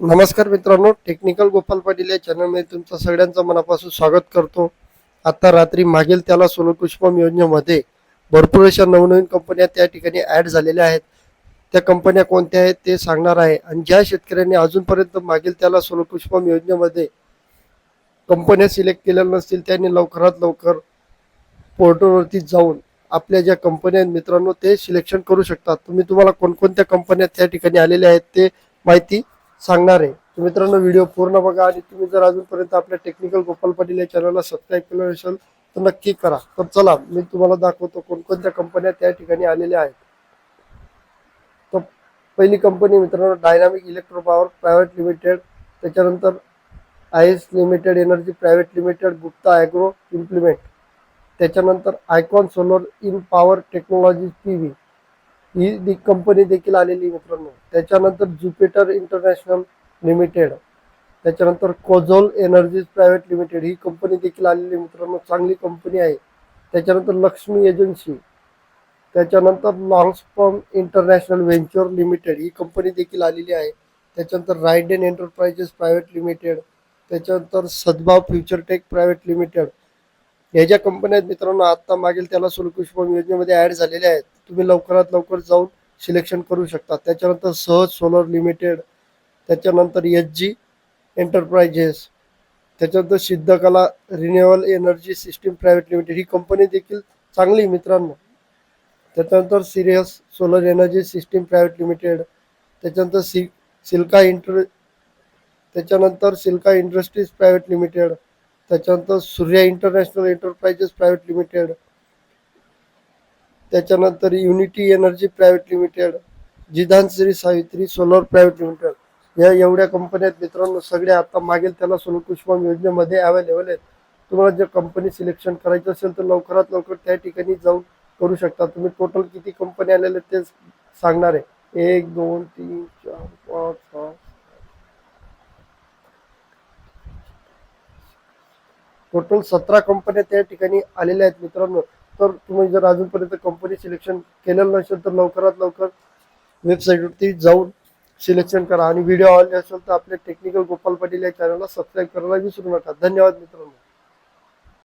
नमस्कार मित्रांनो टेक्निकल गोपाल पाटील या चॅनलमध्ये तुमचं सगळ्यांचं मनापासून स्वागत करतो. आता रात्री मागील त्याला सोलपुष्पम योजनेमध्ये भरपूर अशा नवनवीन कंपन्या त्या ठिकाणी ॲड झालेल्या आहेत. त्या कंपन्या कोणत्या आहेत ते सांगणार आहे. आणि ज्या शेतकऱ्यांनी अजूनपर्यंत मागील त्याला सोलपुष्पम योजनेमध्ये कंपन्या सिलेक्ट केलेल्या नसतील त्यांनी लवकरात लवकर पोर्टलवरती जाऊन आपल्या ज्या कंपन्या आहेत मित्रांनो ते सिलेक्शन करू शकतात. तुम्ही तुम्हाला कोणकोणत्या कंपन्या त्या ठिकाणी आलेल्या आहेत ते माहिती सांगणार आहे. तर मित्रांनो व्हिडिओ पूर्ण बघा आणि तुम्ही जर अजूनपर्यंत आपल्या टेक्निकल गोपाल पाटील या चॅनलला सबस्क्राईब केलं असेल तर नक्की करा. तर चला मी तुम्हाला दाखवतो कोणकोणत्या कंपन्या त्या ठिकाणी आलेल्या आहेत. तर पहिली कंपनी मित्रांनो dynamic electro power private limited त्याच्यानंतर I S limited energy private limited Gupta agro implement त्याच्यानंतर icon solar in power technology P V ही दी कंपनी देखील आलेली मित्रांनो त्याच्यानंतर ज्युपिटर इंटरनॅशनल लिमिटेड त्याच्यानंतर कोझोल एनर्जीज प्रायव्हेट लिमिटेड ही कंपनी देखील आलेली मित्रांनो चांगली कंपनी आहे. त्याच्यानंतर लक्ष्मी एजन्सी त्याच्यानंतर लॉंगस्पम इंटरनॅशनल व्हेंचर लिमिटेड ही कंपनी देखील आलेली आहे. त्याच्यानंतर रायडेन एंटरप्राइजेस प्रायव्हेट लिमिटेड त्याच्यानंतर सद्भाव फ्युचर टेक प्रायव्हेट लिमिटेड ह्या ज्या कंपन्या आहेत मित्रांनो आत्ता मागील त्याला सुलकुष्पम योजनेमध्ये ॲड झालेल्या आहेत. तुम्ही लवकरात लवकर जाऊन सिलेक्शन करू शकता. त्याच्यानंतर सहज सोलर लिमिटेड त्याच्यानंतर एच जी एंटरप्राइजेस त्याच्यानंतर Siddhakala renewable energy system private limited ही कंपनी देखील चांगली मित्रांनो. त्याच्यानंतर Sirius solar energy system private limited त्याच्यानंतर सि सिल्का इंटर त्याच्यानंतर सिल्का इंडस्ट्रीज प्रायव्हेट लिमिटेड त्याच्यानंतर Surya international enterprises private limited त्याच्यानंतर unity energy private limited जिधान Shri Savitri solar private limited. या एवढ्या कंपन्या आहेत मित्रांनो सगळ्या आता मागील त्याला सोलकुष्पम योजनेमध्ये अवेलेबल आहेत. तुम्हाला जर कंपनी सिलेक्शन करायचं असेल तर लवकरात लवकर त्या ठिकाणी जाऊन करू शकता. तुम्ही टोटल किती कंपनी आलेल्या ते सांगणार आहे. एक दोन तीन चार टोटल सतरा कंपन्या त्या ठिकाणी आलेल्या आहेत मित्रांनो. तर तुम्ही जर अजूनपर्यंत कंपनी सिलेक्शन केलेलं नसेल तर लवकरात लवकर वेबसाईटवरती जाऊन सिलेक्शन करा. आणि व्हिडिओ आवडले असेल तर आपल्या टेक्निकल गोपाल पाटील या चॅनलला सबस्क्राईब करायला विसरू नका. धन्यवाद मित्रांनो.